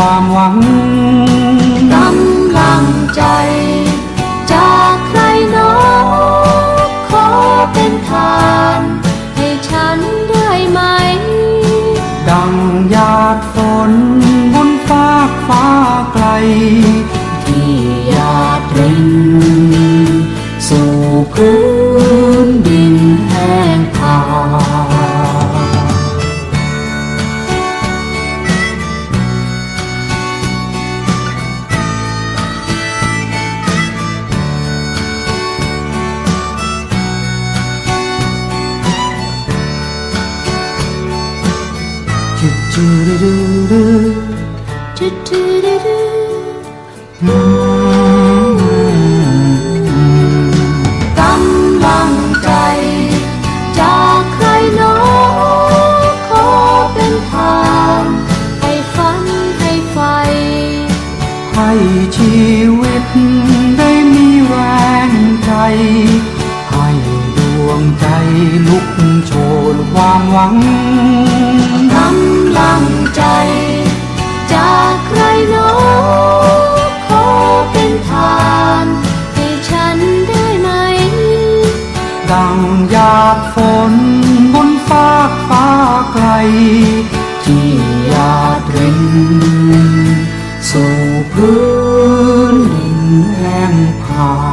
ความหวัง กำลังใจ จากใครหนอขอเป็นทานให้ฝันให้ไฟ ให้ชีวิตได้มีแรงใจ ให้ดวงใจลุกโชนความหวัง ดังหยาดฝนบนฟากฟ้าไกล ที่หยาดรินสู่พื้นดินแห้งผา